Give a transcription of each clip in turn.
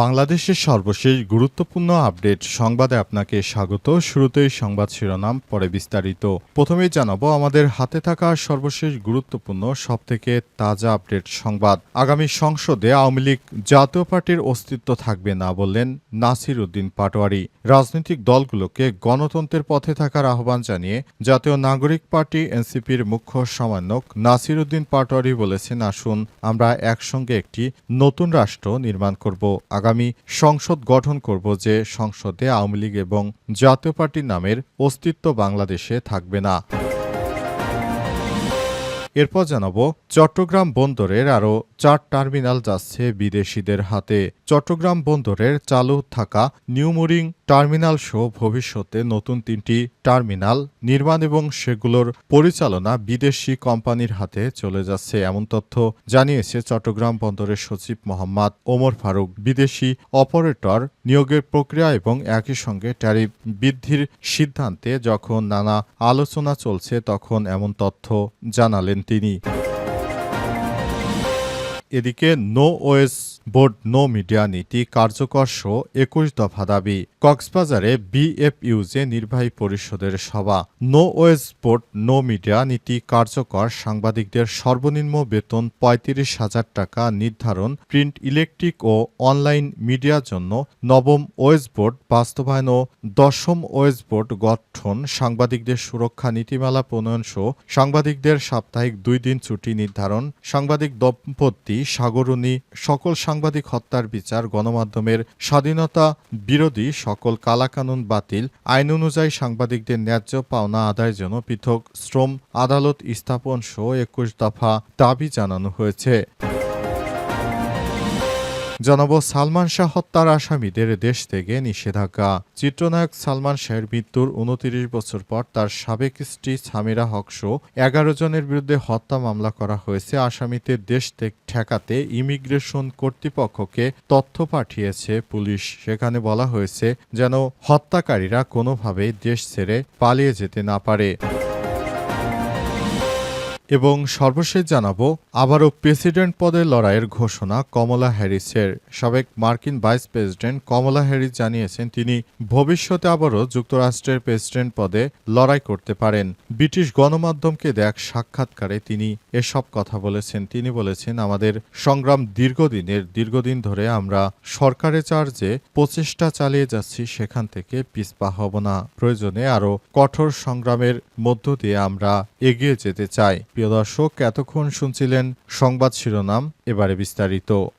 বাংলাদেশের সর্বশেষ গুরুত্বপূর্ণ আপডেট সংবাদে আপনাকে স্বাগত। শুরুতেই সংবাদ শিরোনাম, পরে বিস্তারিত। প্রথমেই জানাব, আমাদের হাতে থাকা সর্বশেষ গুরুত্বপূর্ণ, সবথেকে তাজা আপডেট সংবাদ। আগামী সংসদে আওয়ামী লীগ জাতীয় পার্টির অস্তিত্ব থাকবে না বললেন নাসির উদ্দিন পাটোয়ারি। রাজনৈতিক দলগুলোকে গণতন্ত্রের পথে থাকার আহ্বান জানিয়ে জাতীয় নাগরিক পার্টি এনসিপির মুখ্য সমন্বয়ক নাসির উদ্দিন পাটোয়ারি বলেছেন, আসুন আমরা একসঙ্গে একটি নতুন রাষ্ট্র নির্মাণ করব। আগামী সংসদ গঠন করব যে সংসদে আওয়ামী লীগ এবং জাতীয় পার্টির নামের অস্তিত্ব বাংলাদেশে থাকবে না। এরপর জানাব, চট্টগ্রাম বন্দরের আরও চার টার্মিনাল যাচ্ছে বিদেশিদের হাতে। চট্টগ্রাম বন্দরের চালু থাকা নিউমোরিং টার্মিনাল সহ ভবিষ্যতে নতুন তিনটি টার্মিনাল নির্মাণ এবং সেগুলোর পরিচালনা বিদেশি কোম্পানির হাতে চলে যাচ্ছে। এমন তথ্য জানিয়েছে চট্টগ্রাম বন্দরের সচিব মোহাম্মদ ওমর ফারুক। বিদেশি অপারেটর নিয়োগের প্রক্রিয়া এবং একই সঙ্গে ট্যারিফ বৃদ্ধির সিদ্ধান্তে যখন নানা আলোচনা চলছে, তখন এমন তথ্য জানালেন তিনি। এদিকে no wage board no media নীতি কার্যকর সহ একুশ দফা দাবি। কক্সবাজারে বিএফইউজে নির্বাহী পরিষদের সভা। No wage board no media নীতি কার্যকর, সাংবাদিকদের সর্বনিম্ন বেতন পঁয়ত্রিশ হাজার টাকা নির্ধারণ, প্রিন্ট ইলেকট্রিক ও অনলাইন মিডিয়ার জন্য নবম ওয়েজ বোর্ড, বাস্তবায়ন ও দশম ওয়েজ বোর্ড গঠন, সাংবাদিকদের সুরক্ষা নীতিমালা প্রণয়ন সহ সাংবাদিকদের সাপ্তাহিক দুই দিন ছুটি নির্ধারণ, সাংবাদিক দম্পতি সাগরণী, সকল সাংবাদিক হত্যার বিচার গণমাধ্যমের স্বাধীনতা বিরোধী সকল কালাকানুন বাতিল, আইন অনুযায়ী সাংবাদিকদের ন্যায্য পাওনা আদায়ের জন্য পৃথক শ্রম আদালত স্থাপন সহ একুশ দফা দাবি জানানো হয়েছে। জানাব, সালমান শাহ হত্যার আসামিদের দেশ থেকে নিষেধাজ্ঞা। চিত্রনায়ক সালমান শাহের মৃত্যুর উনতিরিশ বছর পর তার সাবেক স্ত্রী সামিরা হকসহ এগারো জনের বিরুদ্ধে হত্যা মামলা করা হয়েছে। আসামিদের দেশ থেকে ঠেকাতে ইমিগ্রেশন কর্তৃপক্ষকে তথ্য পাঠিয়েছে পুলিশ। সেখানে বলা হয়েছে, যেন হত্যাকারীরা কোনোভাবেই দেশ ছেড়ে পালিয়ে যেতে না পারে। এবং সর্বশেষ জানাব, আবারও প্রেসিডেন্ট পদে লড়াইয়ের ঘোষণা কমলা হ্যারিসের। সাবেক মার্কিন ভাইস প্রেসিডেন্ট কমলা হ্যারিস জানিয়েছেন, তিনি ভবিষ্যতে আবারও যুক্তরাষ্ট্রের প্রেসিডেন্ট পদে লড়াই করতে পারেন। ব্রিটিশ গণমাধ্যমকে দেখ সাক্ষাৎকারে তিনি এসব কথা বলেছেন। তিনি বলেছেন, আমাদের সংগ্রাম দীর্ঘদিনের, দীর্ঘদিন ধরে আমরা সরকারের চার্জে প্রচেষ্টা চালিয়ে যাচ্ছি, সেখান থেকে পিছপা হব না। প্রয়োজনে আরও কঠোর সংগ্রামের মধ্য দিয়ে আমরা এগিয়ে যেতে চাই। প্রিয় দর্শক এতক্ষণ শুনছিলেন সংবাদ শিরোনাম এবারে বিস্তারিত।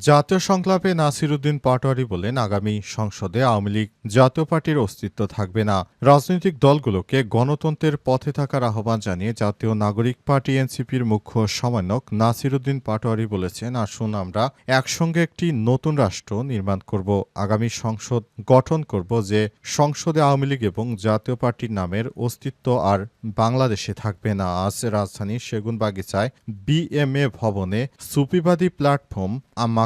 জাতীয় সংলাপে নাসির উদ্দিন পাটোয়ারি বলেন, আগামী সংসদে আওয়ামী লীগ জাতীয় পার্টির অস্তিত্ব থাকবে না। রাজনৈতিক দলগুলোকে গণতন্ত্রের পথে থাকার আহ্বান জানিয়ে জাতীয় নাগরিক পার্টি এনসিপির মুখ্য সমন্বয়ক নাসির উদ্দিন পাটোয়ারি বলেছেন, আসুন আমরা একসঙ্গে একটি নতুন রাষ্ট্র নির্মাণ করব। আগামী সংসদ গঠন করব যে সংসদে আওয়ামী লীগ এবং জাতীয় পার্টির নামের অস্তিত্ব আর বাংলাদেশে থাকবে না। আজ রাজধানীর সেগুনবাগিচায় বিএমএ ভবনে সুপিবাদী প্ল্যাটফর্ম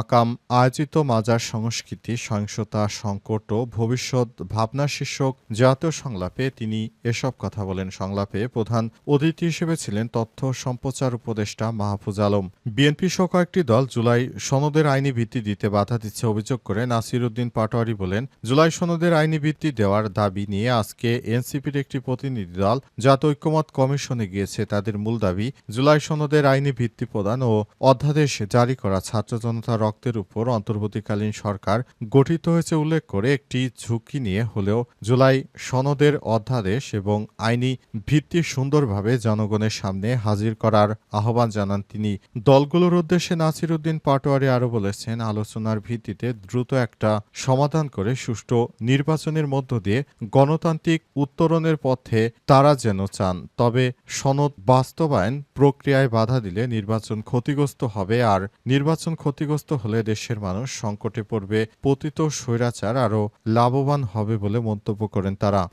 মাকাম আয়োজিত মাজার সংস্কৃতি, সহিংসতা, সংকট ও ভবিষ্যৎ ভাবনা শীর্ষক জাতীয় সংলাপে তিনি এসব কথা বলেন। সংলাপে প্রধান অতিথি হিসেবে ছিলেন তথ্য সম্প্রচার উপদেষ্টা মাহফুজ আলম। বিএনপি সহ কয়েকটি দল জুলাই সনদের আইনি ভিত্তি দিতে বাধা দিচ্ছে অভিযোগ করে নাসির উদ্দিন পাটোয়ারি বলেন, জুলাই সনদের আইনি ভিত্তি দেওয়ার দাবি নিয়ে আজকে এনসিপির একটি প্রতিনিধি দল জাতীয় ঐক্যমত কমিশনে গিয়েছে। তাদের মূল দাবি, জুলাই সনদের আইনি ভিত্তি প্রদান ও অধ্যাদেশ জারি করা ছাত্র জনতা রক্তের উপর অন্তর্বর্তীকালীন সরকার গঠিত হয়েছে উল্লেখ করে একটি ঝুঁকি নিয়ে হলেও জুলাই সনদের অধ্যাদেশ এবং আইনি ভিত্তি সুন্দরভাবে জনগণের সামনে হাজির করার আহ্বান জানান তিনি। দলগুলোর উদ্দেশ্যে নাসির উদ্দিন পাটোয়ারি আরও বলেছেন, আলোচনার ভিত্তিতে দ্রুত একটা সমাধান করে সুষ্ঠু নির্বাচনের মধ্য দিয়ে গণতান্ত্রিক উত্তরণের পথে তারা যেন চান। তবে সনদ বাস্তবায়ন প্রক্রিয়ায় বাধা দিলে নির্বাচন ক্ষতিগ্রস্ত হবে আর নির্বাচন ক্ষতিগ্রস্ত হলে দেশের মানুষ সংকটে পড়বে পতিত স্বৈরাচার আরও লাভবান হবে বলে মন্তব্য করেন তারা।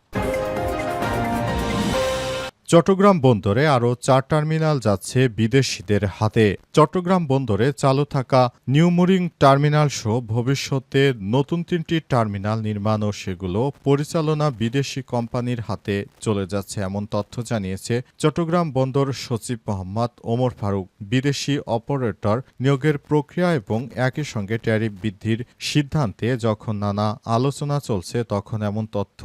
চট্টগ্রাম বন্দরে আরও চার টার্মিনাল যাচ্ছে বিদেশিদের হাতে। চট্টগ্রাম বন্দরে চালু থাকা নিউমোরিং টার্মিনাল সহ ভবিষ্যতে নতুন তিনটি টার্মিনাল নির্মাণ ও সেগুলো পরিচালনা বিদেশি কোম্পানির হাতে চলে যাচ্ছে এমন তথ্য জানিয়েছে চট্টগ্রাম বন্দর সচিব মোহাম্মদ ওমর ফারুক। বিদেশি অপারেটর নিয়োগের প্রক্রিয়া এবং একই সঙ্গে ট্যারিফ বৃদ্ধির সিদ্ধান্তে যখন নানা আলোচনা চলছে, তখন এমন তথ্য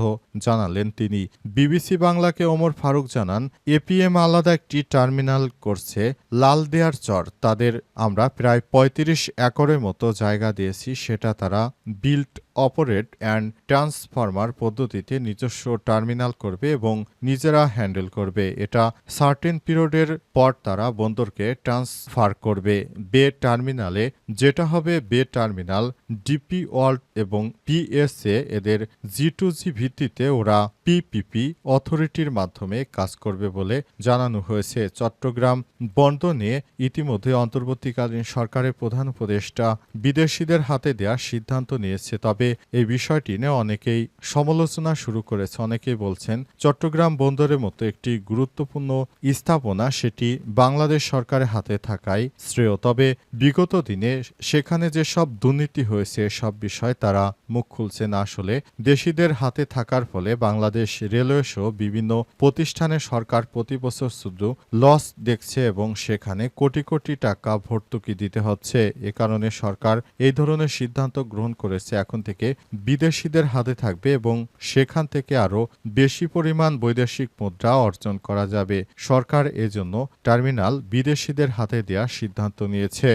জানালেন তিনি। বিবিসি বাংলাকে ওমর ফারুক জানান এপিএম আলাদা একটি টার্মিনাল করছে লাল দেয়ার চর। তাদের আমরা প্রায় ৩৫ একরের মতো জায়গা দিয়েছি, সেটা তারা বিল্ট অপারেট অ্যান্ড ট্রান্সফরমার পদ্ধতিতে নিজস্ব টার্মিনাল করবে এবং নিজেরা হ্যান্ডেল করবে। এটা সার্টেন পিরিয়ডের পর তারা বন্দরকে ট্রান্সফার করবে। বে টার্মিনালে যেটা হবে বে টার্মিনাল, ডিপি ওয়ার্ল্ড এবং পিএসএ এদের জি টু জি ভিত্তিতে ওরা পিপিপি অথরিটির মাধ্যমে কাজ করবে বলে জানানো হয়েছে। চট্টগ্রাম বন্দর নিয়ে ইতিমধ্যে অন্তর্বর্তীকালীন সরকারের প্রধান উপদেষ্টা বিদেশিদের হাতে দেওয়ার সিদ্ধান্ত নিয়েছে। তবে এই বিষয়টি নিয়ে অনেকেই সমালোচনা শুরু করেছে। অনেকেই বলছেন, চট্টগ্রাম বন্দরের মতো একটি গুরুত্বপূর্ণ স্থাপনা সেটি বাংলাদেশ সরকারের হাতে থাকাই শ্রেয়। তবে বিগত দিনে সেখানে যে সব দুর্নীতি হয়েছে সব বিষয় তারা মুখ খুলছে না। আসলে দেশিদের হাতে থাকার ফলে বাংলাদেশ রেলওয়ে সহ বিভিন্ন প্রতিষ্ঠানে সরকার প্রতি বছর শুধু লস দেখছে এবং সেখানে কোটি কোটি টাকা ভর্তুকি দিতে হচ্ছে। এ কারণে সরকার এই ধরনের সিদ্ধান্ত গ্রহণ করেছে। এখন থেকে বিদেশিদের হাতে থাকবে এবং সেখান থেকে আরও বেশি পরিমাণ বৈদেশিক মুদ্রা অর্জন করা যাবে। সরকার এজন্য টার্মিনাল বিদেশিদের হাতে দেওয়ার সিদ্ধান্ত নিয়েছে।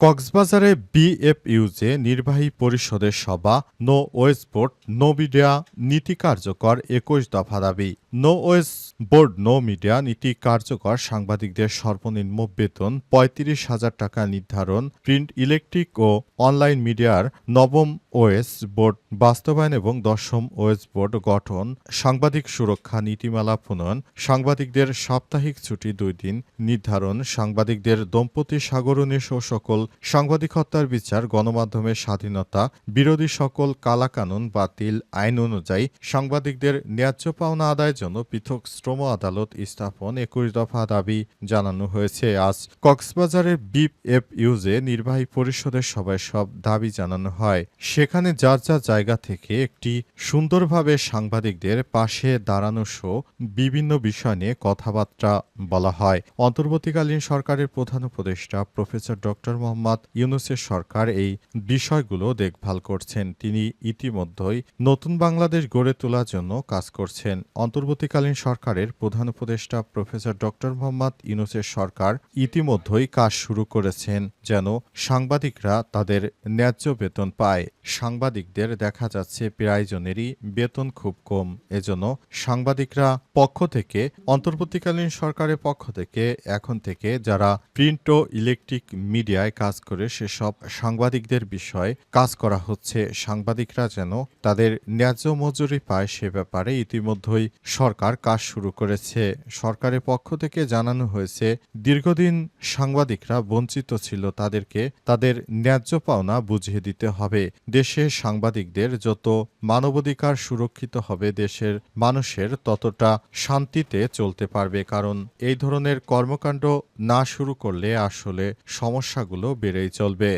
কক্সবাজারে বিএফইউজে নির্বাহী পরিষদের সভা, no wage board, no media, নীতি কার্যকর একুশ দফা দাবি। No wage board, no media, নীতি কার্যকর সাংবাদিকদের সর্বনিম্ন বেতন পঁয়ত্রিশ হাজার টাকা নির্ধারণ, প্রিন্ট ইলেকট্রিক ও অনলাইন মিডিয়ার নবম ওয়েস বোর্ড বাস্তবায়ন এবং দশম ওয়েস বোর্ড গঠন, সাংবাদিক সুরক্ষা নীতিমালা প্রণয়ন, সাংবাদিকদের সাপ্তাহিক ছুটি দুই দিন নির্ধারণ, সাংবাদিকদের দম্পতি সাগরণী সকল সাংবাদিক হত্যার বিচার গণমাধ্যমের স্বাধীনতা, বিরোধী সকল কালাকানুন বাতিল আইন অনুযায়ী সাংবাদিকদের ন্যায্য পাওনা আদায়ের জন্য পৃথক শ্রম আদালত স্থাপন একুশ দফা দাবি জানানো হয়েছে। আজ কক্সবাজারের বিপ এফ ইউজে নির্বাহী পরিষদের সভায় সব দাবি জানানো হয়। সেখানে যার যার জায়গা থেকে একটি সুন্দরভাবে সাংবাদিকদের পাশে দাঁড়ানো সহ বিভিন্ন বিষয় নিয়ে কথাবার্তা বলা হয়। অন্তর্বর্তীকালীন সরকারের প্রধান উপদেষ্টা প্রফেসর ডক্টর মোহাম্মদ ইউনুসের সরকার এই বিষয়গুলো দেখভাল করছেন। তিনি ইতিমধ্যেই নতুন বাংলাদেশ গড়ে তোলার জন্য কাজ করছেন। অন্তর্বর্তীকালীন সরকারের প্রধান উপদেষ্টা প্রফেসর ডক্টর মোহাম্মদ ইউনুসের সরকার ইতিমধ্যেই কাজ শুরু করেছেন যেন সাংবাদিকরা তাদের ন্যায্য বেতন পায়। সাংবাদিকদের দেখা যাচ্ছে প্রায়জনেরই বেতন খুব কম। এজন্য সাংবাদিকরা পক্ষ থেকে, অন্তর্বর্তীকালীন সরকারের পক্ষ থেকে, এখন থেকে যারা প্রিন্ট ও ইলেকট্রিক মিডিয়ায় কাজ করে সেসব সাংবাদিকদের বিষয়ে কাজ করা হচ্ছে। সাংবাদিকরা যেন তাদের ন্যায্য মজুরি পায় সে ব্যাপারে ইতিমধ্যেই সরকার কাজ শুরু করেছে। সরকারের পক্ষ থেকে জানানো হয়েছে, দীর্ঘদিন সাংবাদিকরা বঞ্চিত ছিল তাদেরকে তাদের ন্যায্য পাওনা বুঝিয়ে দিতে হবে। দেশে সাংবাদিকদের যত মানবাধিকার সুরক্ষিত হবে, দেশের মানুষের ততটা শান্তিতে চলতে পারবে। কারণ এই ধরনের কর্মকাণ্ড না শুরু করলে আসলে সমস্যাগুলো বেড়েই চলবে।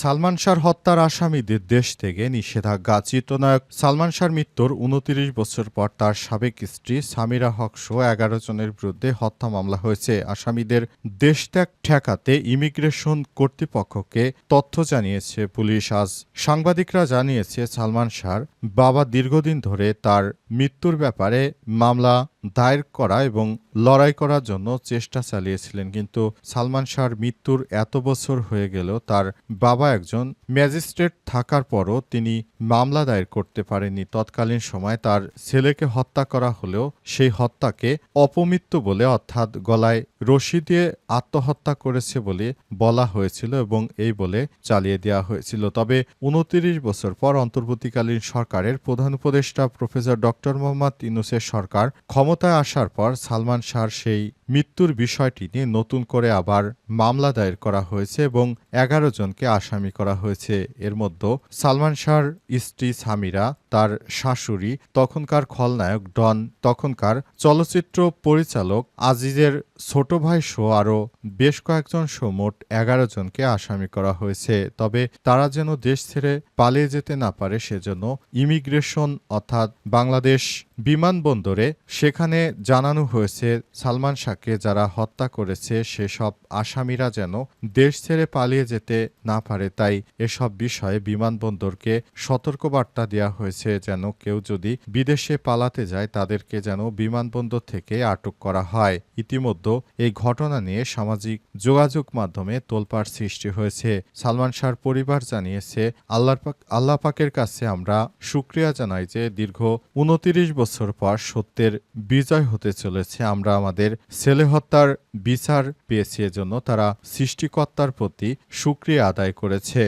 সালমান শাহর হত্যার আসামিদের দেশ থেকে নিষেধাজ্ঞা। চিত্রনায়ক সালমান শাহর মৃত্যুর উনতিরিশ বছর পর তার সাবেক স্ত্রী সামিরা হক সহ এগারো জনের বিরুদ্ধে হত্যা মামলা হয়েছে। আসামিদের দেশত্যাগ ঠেকাতে ইমিগ্রেশন কর্তৃপক্ষকে তথ্য জানিয়েছে পুলিশ। আজ সাংবাদিকরা জানিয়েছে, সালমান শাহর বাবা দীর্ঘদিন ধরে তার মৃত্যুর ব্যাপারে মামলা দায়ের করা এবং লড়াই করার জন্য চেষ্টা চালিয়েছিলেন। কিন্তু সালমান শাহর মৃত্যুর এত বছর হয়ে গেলেও তার বাবা একজন ম্যাজিস্ট্রেট থাকার পরও তিনি মামলা দায়ের করতে পারেননি। তৎকালীন সময় তার ছেলেকে হত্যা করা হলেও সেই হত্যাকে অপমৃত্যু বলে অর্থাৎ গলায় রশি দিয়ে আত্মহত্যা করেছে বলে বলা হয়েছিল এবং এই বলে চালিয়ে দেওয়া হয়েছিল। তবে উনতিরিশ বছর পর অন্তর্বর্তীকালীন সরকারের প্রধান উপদেষ্টা প্রফেসর ডক্টর মোহাম্মদ ইনুসের সরকার ক্ষমতায় আসার পর সালমান শাহর সেই মৃত্যুর বিষয়টি নিয়ে নতুন করে আবার মামলা দায়ের করা হয়েছে এবং এগারো জনকে আসামি করা হয়েছে। এর মধ্যে সালমান শাহর স্ত্রী সামিরা, তার শাশুড়ি, তখনকার খলনায়ক ডন, তখনকার চলচ্চিত্র পরিচালক আজিজের ছোট ভাই সহ আরও বেশ কয়েকজন সহ মোট এগারো জনকে আসামি করা হয়েছে। তবে তারা যেন দেশ ছেড়ে পালিয়ে যেতে না পারে, সেজন্য ইমিগ্রেশন অর্থাৎ বাংলাদেশ বিমানবন্দরে সেখানে জানানো হয়েছে, সালমান শাহকে যারা হত্যা করেছে, সেসব আসামিরা যেন দেশ ছেড়ে পালিয়ে যেতে না পারে। তাই এসব বিষয়ে বিমানবন্দরকে সতর্কবার্তা দেওয়া হয়েছে যেন কেউ যদি বিদেশে পালাতে যায়, তাদেরকে যেন বিমানবন্দর থেকে আটক করা হয়। ইতিমধ্যে এই ঘটনা নিয়ে সামাজিক যোগাযোগ মাধ্যমে তোলপাড় সৃষ্টি হয়েছে। সালমান শাহর পরিবার জানিয়েছে আল্লাহ পাক আল্লাহ পাকের কাছে আমরা সুক্রিয়া জানাই যে দীর্ঘ উনতিরিশ বছর পর সত্যের বিজয় হতে চলেছে। আমরা আমাদের ছেলে হত্যার বিচার পেয়েছি, এজন্য তারা সৃষ্টিকর্তার প্রতি সুক্রিয়া আদায় করেছে।